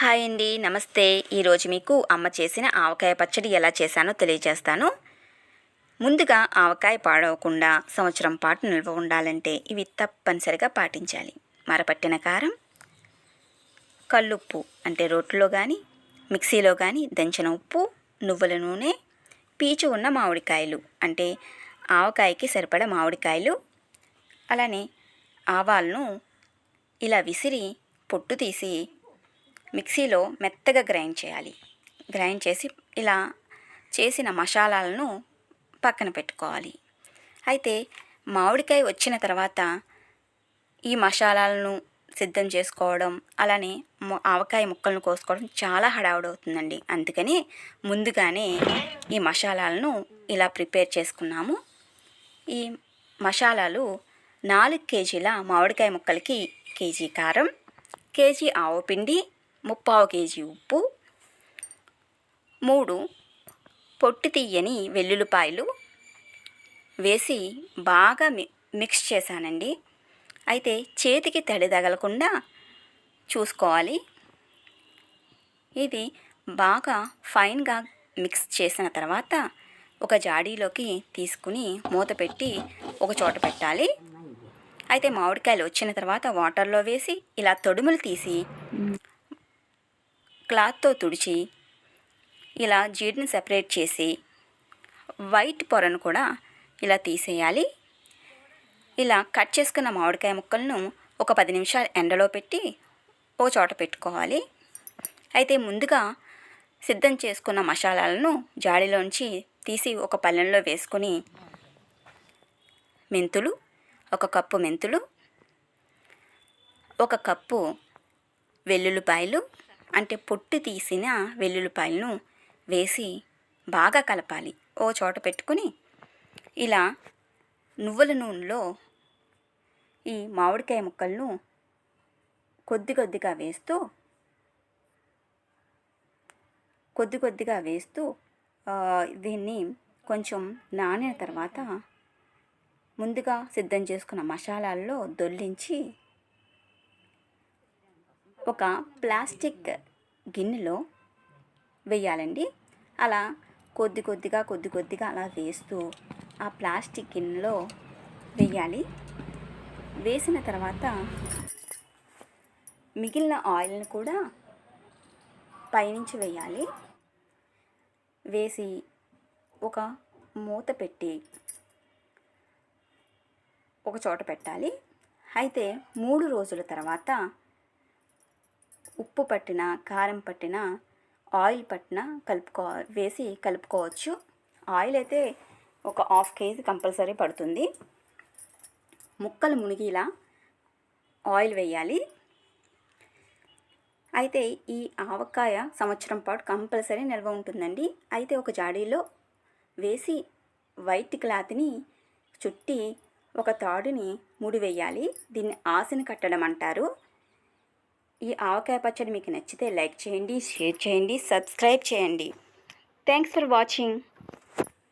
Hi అండి నమస్తే. ఈరోజు మీకు అమ్మ చేసిన ఆవకాయ పచ్చడి ఎలా చేశానో తెలియజేస్తాను. ముందుగా ఆవకాయ పాడవకుండా సంవత్సరం పాటు నిల్వ ఉండాలంటే ఇవి తప్పనిసరిగా పాటించాలి. మరపట్టిన కారం కల్లుప్పు అంటే రోట్లో కానీ మిక్సీలో కానీ దంచిన ఉప్పు నువ్వుల నూనె పీచు ఉన్న మామిడికాయలు అంటే ఆవకాయకి సరిపడ మామిడికాయలు అలానే ఆవాలను ఇలా విసిరి పొట్టు తీసి మిక్సీలో మెత్తగా గ్రైండ్ చేయాలి. గ్రైండ్ చేసి ఇలా చేసిన మసాలాలను పక్కన పెట్టుకోవాలి. అయితే మామిడికాయ వచ్చిన తర్వాత ఈ మసాలాలను సిద్ధం చేసుకోవడం అలానే ఆవకాయ ముక్కలను కోసుకోవడం చాలా హడావుడవుతుందండి. అందుకని ముందుగానే ఈ మసాలాలను ఇలా ప్రిపేర్ చేసుకున్నాము. ఈ మసాలాలు నాలుగు కేజీల మామిడికాయ ముక్కలకి కేజీ కారం కేజీ ఆవు పిండి ముప్పావు కేజీ ఉప్పు. మూడు పొట్టి తీయని వెల్లుల్లిపాయలు వేసి బాగా మి మిక్స్ చేశానండి. అయితే చేతికి తడి తగలకుండా చూసుకోవాలి. ఇది బాగా ఫైన్గా మిక్స్ చేసిన తర్వాత ఒక జాడీలోకి తీసుకుని మూత పెట్టి ఒక చోట పెట్టాలి. అయితే మామిడికాయలు వచ్చిన తర్వాత వాటర్లో వేసి ఇలా తొడుములు తీసి క్లాత్తో తుడిచి ఇలా జీడిని సెపరేట్ చేసి వైట్ పొరను కూడా ఇలా తీసేయాలి. ఇలా కట్ చేసుకున్న మామిడికాయ ముక్కలను ఒక పది నిమిషాలు ఎండలో పెట్టి ఓ చోట పెట్టుకోవాలి. అయితే ముందుగా సిద్ధం చేసుకున్న మసాలాలను జాడీలోంచి తీసి ఒక పళ్ళెంలో వేసుకొని మెంతులు ఒక కప్పు మెంతులు ఒక కప్పు వెల్లుల్లిపాయలు అంటే పొట్టు తీసిన వెల్లుల్లిపాయలను వేసి బాగా కలపాలి. ఓ చోట పెట్టుకుని ఇలా నువ్వుల నూనెలో ఈ మామిడికాయ ముక్కలను కొద్ది కొద్దిగా వేస్తూ కొద్ది కొద్దిగా వేస్తూ దీన్ని కొంచెం నానిన తర్వాత ముందుగా సిద్ధం చేసుకున్న మసాలాల్లో దొల్లించి ఒక ప్లాస్టిక్ గిన్నెలో వేయాలండి. అలా కొద్ది కొద్దిగా కొద్ది కొద్దిగా అలా వేస్తూ ఆ ప్లాస్టిక్ గిన్నెలో వేయాలి. వేసిన తర్వాత మిగిలిన ఆయిల్ని కూడా పైనుంచి వేయాలి. వేసి ఒక మూత పెట్టి ఒక చోట పెట్టాలి. అయితే మూడు రోజుల తర్వాత ఉప్పు పట్టిన కారం పట్టిన ఆయిల్ పట్టిన కలుపుకో వేసి కలుపుకోవచ్చు. ఆయిల్ అయితే ఒక హాఫ్ కేజీ కంపల్సరీ పడుతుంది. ముక్కలు మునిగేలా ఆయిల్ వేయాలి. అయితే ఈ ఆవకాయ సంవత్సరం పాటు కంపల్సరీ నిల్వ ఉంటుందండి. అయితే ఒక జాడీలో వేసి వైట్ క్లాత్ని చుట్టి ఒక తాడుని ముడివేయాలి. దీన్ని ఆశని కట్టడం అంటారు. ఈ ఆవకాయ పచ్చడి మీకు నచ్చితే లైక్ చేయండి షేర్ చేయండి సబ్స్క్రైబ్ చేయండి. Thanks for watching